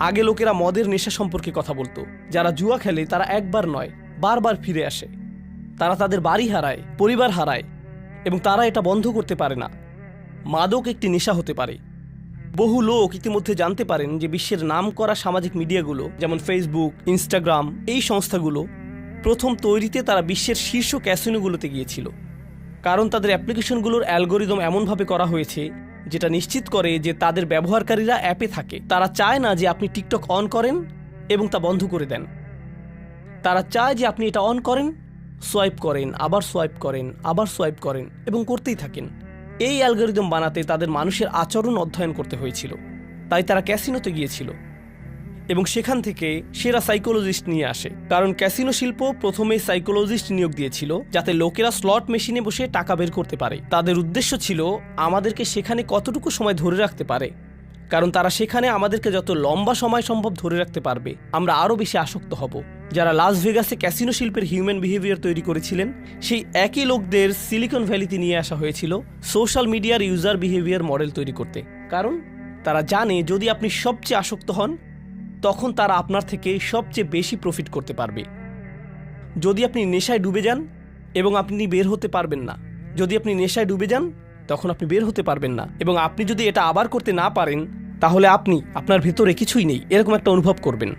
আগে লোকেরা মদের নেশা সম্পর্কে কথা বলতো। যারা জুয়া খেলে তারা একবার নয়, বারবার ফিরে আসে। তারা তাদের বাড়ি হারায়, পরিবার হারায় এবং তারা এটা বন্ধ করতে পারে না। মাদক একটি নেশা হতে পারে। বহু লোক ইতিমধ্যে জানতে পারেন যে বিশ্বের নাম করা সামাজিক মিডিয়াগুলো, যেমন ফেসবুক ইনস্টাগ্রাম এই সংস্থাগুলো, প্রথম তৈরিতে তারা বিশ্বের শীর্ষ ক্যাসিনোগুলোতে গিয়েছিল। কারণ তাদের অ্যাপ্লিকেশনগুলোর অ্যালগোরিদম এমনভাবে করা হয়েছে যেটা নিশ্চিত করে যে তাদের ব্যবহারকারীরা অ্যাপে থাকে। তারা চায় না যে আপনি টিকটক অন করেন এবং তা বন্ধ করে দেন। তারা চায় যে আপনি এটা অন করেন, সোয়াইপ করেন, আবার সোয়াইপ করেন, আবার সোয়াইপ করেন এবং করতেই থাকেন। এই অ্যালগোরিদম বানাতে তাদের মানুষের আচরণ অধ্যয়ন করতে হয়েছিল। তাই তারা ক্যাসিনোতে গিয়েছিল। এবং সেখান থেকে সেরা সাইকোলজিস্ট নিয়ে আসে। কারণ ক্যাসিনো শিল্প প্রথমে সাইকোলজিস্ট নিয়োগ দিয়েছিল, যাতে লোকেরা স্লট মেশিনে বসে টাকা বের করতে পারে। তাদের উদ্দেশ্য ছিল আমাদেরকে সেখানে কতটুকু সময় ধরে রাখতে পারে। কারণ তারা সেখানে আমাদেরকে যত লম্বা সময় সম্ভব ধরে রাখতে পারবে, আমরা আরও বেশি আসক্ত হব। যারা লাস ভেগাসে ক্যাসিনো শিল্পের হিউম্যান বিহেভিয়ার তৈরি করেছিলেন, সেই একই লোকদের সিলিকন ভ্যালিতে নিয়ে আসা হয়েছিল সোশ্যাল মিডিয়ার ইউজার বিহেভিয়ার মডেল তৈরি করতে। কারণ তারা জানে যদি আপনি সবচেয়ে আসক্ত হন তখন তারা আপনার থেকে সবচেয়ে বেশি প্রফিট করতে পারবে। যদি আপনি নেশায় ডুবে যান এবং আপনি বের হতে পারবেন না, যদি আপনি নেশায় ডুবে যান, তখন আপনি বের হতে পারবেন না এবং আপনি যদি এটা আবার করতে না পারেন, তাহলে আপনি আপনার ভেতরে কিছুই নেই, এরকম একটা অনুভব করবেন।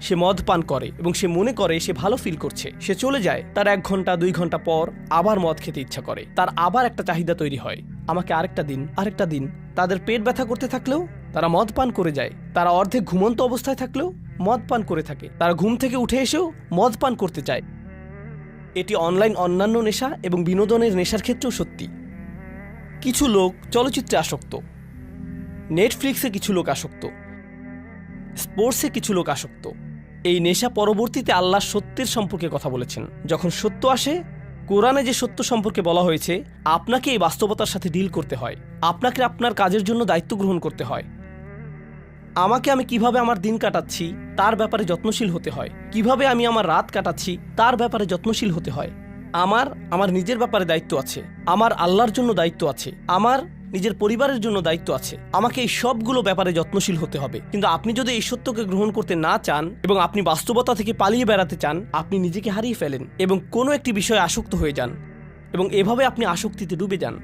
সে মদ পান করে এবং সে মনে করে সে ভালো ফিল করছে। সে চলে যায়, তার এক ঘণ্টা, দুই ঘণ্টা পর আবার মদ খেতে ইচ্ছা করে। তার আবার একটা চাহিদা তৈরি হয়। আমাকে আরেকটা দিন আরেকটা দিন, তাদের পেট ব্যথা করতে থাকলেও তারা মদ পান করে যায়। তারা অর্ধেক ঘুমন্ত অবস্থায় থাকলেও মদ পান করে থাকে। তারা ঘুম থেকে উঠে এসেও মদ পান করতে চায়। এটি অনলাইন অন্যান্য নেশা এবং বিনোদনের নেশার ক্ষেত্রেও সত্যি। কিছু লোক চলচ্চিত্রে আসক্ত। নেটফ্লিক্সে কিছু লোক আসক্ত। স্পোর্টসে কিছু লোক আসক্ত। এই নেশা পরবর্তীতে আল্লাহ সত্যের সম্পর্কে কথা বলেছেন। যখন সত্য আসে, কোরআনে যে সত্য সম্পর্কে বলা হয়েছে, আপনাকে এই বাস্তবতার সাথে ডিল করতে হয়। আপনাকে আপনার কাজের জন্য দায়িত্ব গ্রহণ করতে হয়। আমাকে আমি কীভাবে আমার দিন কাটাচ্ছি, তার ব্যাপারে যত্নশীল হতে হয়। কীভাবে আমি আমার রাত কাটাচ্ছি, তার ব্যাপারে যত্নশীল হতে হয়। আমার আমার নিজের ব্যাপারে দায়িত্ব আছে। আমার আল্লাহর জন্য দায়িত্ব আছে। আমার, নিজের পরিবারের জন্য দায়িত্ব আছে। আমাকে এই সবগুলো ব্যাপারে যত্নশীল হতে হবে। কিন্তু আপনি যদি এই সত্যকে গ্রহণ করতে না চান এবং আপনি বাস্তবতা থেকে পালিয়ে বেড়াতে চান, আপনি নিজেকে হারিয়ে ফেলেন এবং কোনো একটি বিষয়ে আসক্ত হয়ে যান এবং এভাবে আপনি আসক্তিতে ডুবে যান।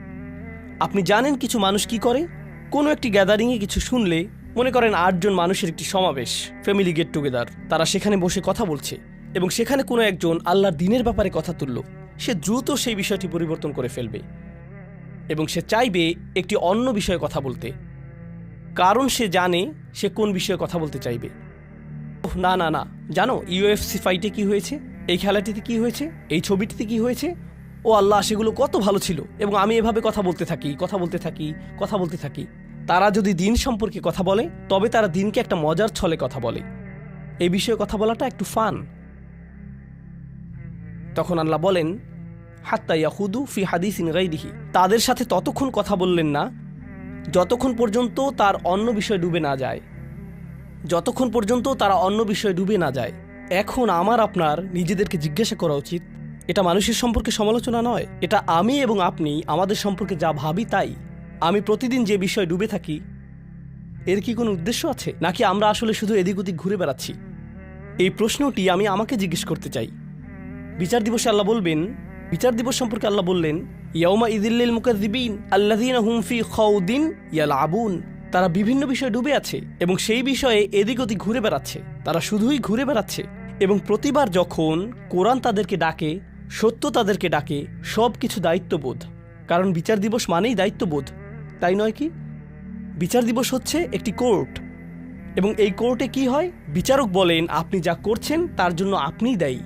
আপনি জানেন কিছু মানুষ কি করে? কোনো একটি গ্যাদারিংয়ে কিছু শুনলে মনে করেন আটজন মানুষের একটি সমাবেশ ফ্যামিলি গেট টুগেদার তারা সেখানে বসে কথা বলছে এবং সেখানে কোনো একজন আল্লাহর দিনের ব্যাপারে কথা তুলল। সে দ্রুত সেই বিষয়টি পরিবর্তন করে ফেলবে এবং সে চাইবে একটি অন্য বিষয়ে কথা বলতে। কারণ সে জানে সে কোন বিষয়ে কথা বলতে চাইবে। ওহ, না না না। জানো ইউএফসি ফাইটে কি হয়েছে? এই খেলাটিতে কি হয়েছে? এই ছবিটিতে কি হয়েছে? ও আল্লাহ সেগুলো কত ভালো ছিল। এবং আমি এভাবে কথা বলতে থাকি কথা বলতে থাকি কথা বলতে থাকি। তারা যদি দিন সম্পর্কে কথা বলে, তবে তারা দিনকে একটা মজার ছলে কথা বলে। এই বিষয়ে কথা বলাটা একটু ফান। তখন আল্লাহ বলেন, হাত্তা ইয়াহুদু ফি হাদিসিন গাইদিহি তাদের সাথে ততক্ষণ কথা বললেন না, যতক্ষণ পর্যন্ত তার অন্য বিষয়ে ডুবে না যায়। যতক্ষণ পর্যন্ত তারা অন্য বিষয়ে ডুবে না যায়। এখন আমার আপনার নিজেদেরকে জিজ্ঞাসা করা উচিত, এটা মানুষের সম্পর্কে সমালোচনা নয়, এটা আমি এবং আপনি আমাদের সম্পর্কে যা ভাবি তাই। আমি প্রতিদিন যে বিষয়ে ডুবে থাকি, এর কি কোনো উদ্দেশ্য আছে? নাকি আমরা আসলে শুধু এদিক ওদিক ঘুরে বেড়াচ্ছি? এই প্রশ্নটি আমি আমাকে জিজ্ঞেস করতে চাই। বিচার দিবসে আল্লাহ বলবেন, বিচার দিবস সম্পর্কে আল্লাহ বললেন, ইয়াউমা ইদিল্লিল মুকাদ্দিবিন আল্লাযীনা হুম ফি খাউদিন ইয়ালআবুন তারা বিভিন্ন বিষয়ে ডুবে আছে এবং সেই বিষয়ে এদিক ওদিক ঘুরে বেড়াচ্ছে। তারা শুধুই ঘুরে বেড়াচ্ছে এবং প্রতিবার যখন কোরআন তাদেরকে ডাকে, সত্য তাদেরকে ডাকে সব কিছু দায়িত্ববোধ। কারণ বিচার দিবস মানেই দায়িত্ববোধ। তাই নয় কি? বিচার দিবস হচ্ছে একটি কোর্ট। এবং এই কোর্টে কি হয়? বিচারক বলেন, আপনি যা করছেন, তার জন্য আপনিই দায়ী।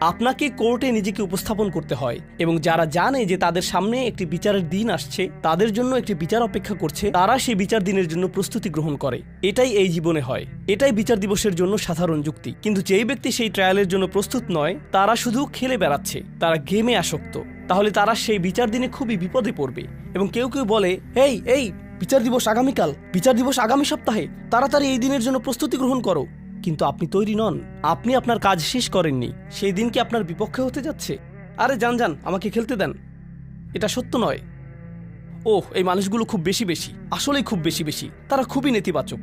আপনাকে কোর্টে নিজেকে উপস্থাপন করতে হয়। এবং যারা জানে যে তাদের সামনে একটি বিচারের দিন আসছে, তাদের জন্য একটি বিচার অপেক্ষা করছে, তারা সেই বিচার দিনের জন্য প্রস্তুতি গ্রহণ করে। এটাই এই জীবনে হয়। এটাই বিচার দিবসের জন্য সাধারণ যুক্তি। কিন্তু যেই ব্যক্তি সেই ট্রায়ালের জন্য প্রস্তুত নয়, তারা শুধু খেলে বেড়াচ্ছে, তারা গেমে আসক্ত। তাহলে তারা সেই বিচার দিনে খুবই বিপদে পড়বে। এবং কেউ কেউ বলে এই এই, বিচার দিবস আগামীকাল, বিচার দিবস আগামী সপ্তাহে, তাড়াতাড়ি এই দিনের জন্য প্রস্তুতি গ্রহণ করো। কিন্তু আপনি তৈরি নন, আপনি আপনার কাজ শেষ করেননি, সেই দিন কি আপনার বিপক্ষে হতে যাচ্ছে? আরে, যান যান, আমাকে খেলতে দেন। এটা সত্য নয়। ওহ, এই মানুষগুলো খুব বেশি বেশি, আসলেই খুব বেশি বেশি, তারা খুবই নেতিবাচক।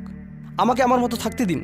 আমাকে আমার মতো থাকতে দিন।